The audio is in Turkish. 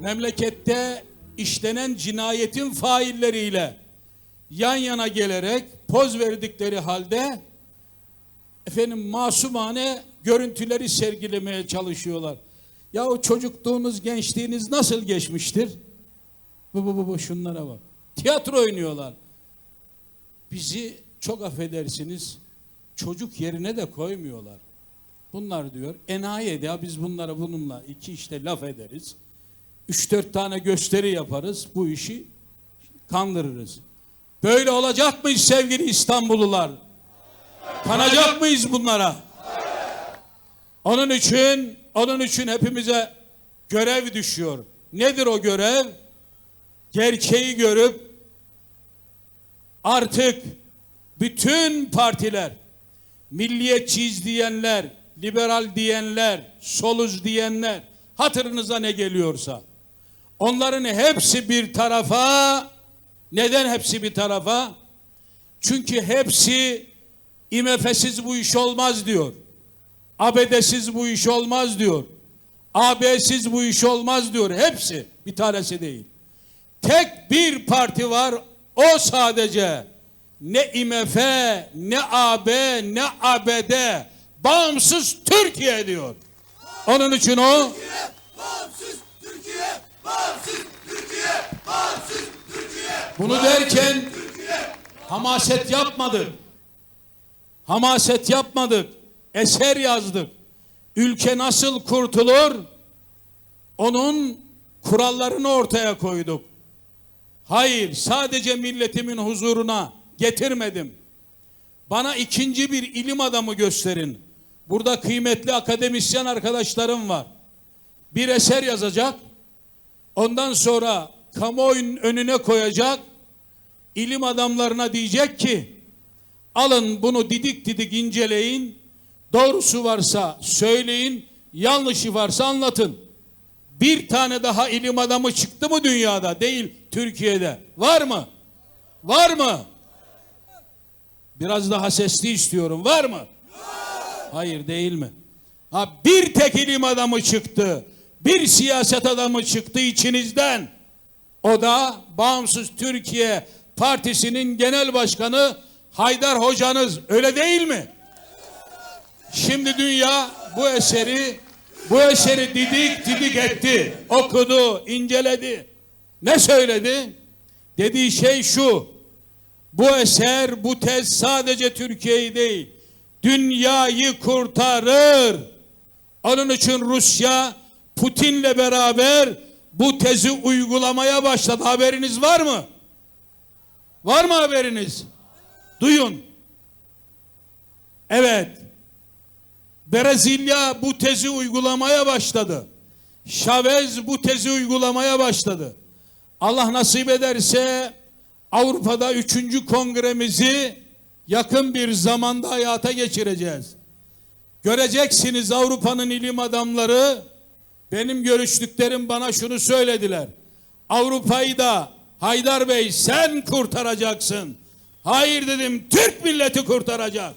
memlekette işlenen cinayetin failleriyle yan yana gelerek poz verdikleri halde efendim masumane görüntüleri sergilemeye çalışıyorlar. Ya o çocukluğunuz, gençliğiniz nasıl geçmiştir? Bu bu bu, bu şunlara bak. Tiyatro oynuyorlar. Bizi çok affedersiniz çocuk yerine de koymuyorlar. Bunlar diyor enayi ya biz bunlara bununla iki işte laf ederiz. Üç dört tane gösteri yaparız. Bu işi kandırırız. Böyle olacak mıyız sevgili İstanbullular? Kanacak mıyız bunlara? Onun için onun için hepimize görev düşüyor. Nedir o görev? Gerçeği görüp artık bütün partiler milliyetçiyiz diyenler, liberal diyenler, soluz diyenler hatırınıza ne geliyorsa onların hepsi bir tarafa neden hepsi bir tarafa? Çünkü hepsi IMF'siz bu iş olmaz diyor. ABD'siz bu iş olmaz diyor. AB'siz bu iş olmaz diyor. Hepsi bir tanesi değil. Tek bir parti var o sadece ne IMF ne AB ne ABD bağımsız Türkiye diyor. Onun için o bağımsız Türkiye, bağımsız Türkiye. bunu derken hamaset yapmadık. Hamaset yapmadık. Eser yazdık. Ülke nasıl kurtulur? Onun kurallarını ortaya koyduk. Hayır, sadece milletimin huzuruna getirmedim. Bana ikinci bir ilim adamı gösterin. Burada kıymetli akademisyen arkadaşlarım var. Bir eser yazacak. Ondan sonra kamuoyunun önüne koyacak. İlim adamlarına diyecek ki alın bunu didik didik inceleyin. Doğrusu varsa söyleyin, yanlışı varsa anlatın. Bir tane daha ilim adamı çıktı mı dünyada? Değil Türkiye'de. Var mı? Var mı? Biraz daha sesli istiyorum. Var mı? Hayır değil mi? Ha bir tek ilim adamı çıktı. Bir siyaset adamı çıktı içinizden. O da Bağımsız Türkiye Partisi'nin genel başkanı Haydar hocanız. Öyle değil mi? Şimdi dünya bu eseri bu eseri didik didik etti. Okudu, inceledi. Ne söyledi? Dediği şey şu. Bu eser, bu tez sadece Türkiye'yi değil, dünyayı kurtarır. Onun için Rusya Putin'le beraber bu tezi uygulamaya başladı. Haberiniz var mı? Var mı haberiniz? Duyun. Evet. Brezilya bu tezi uygulamaya başladı. Chavez bu tezi uygulamaya başladı. Allah nasip ederse Avrupa'da üçüncü kongremizi yakın bir zamanda hayata geçireceğiz. Göreceksiniz Avrupa'nın ilim adamları benim görüştüklerim bana şunu söylediler. Avrupa'yı da Haydar Bey sen kurtaracaksın. Hayır dedim Türk milleti kurtaracak.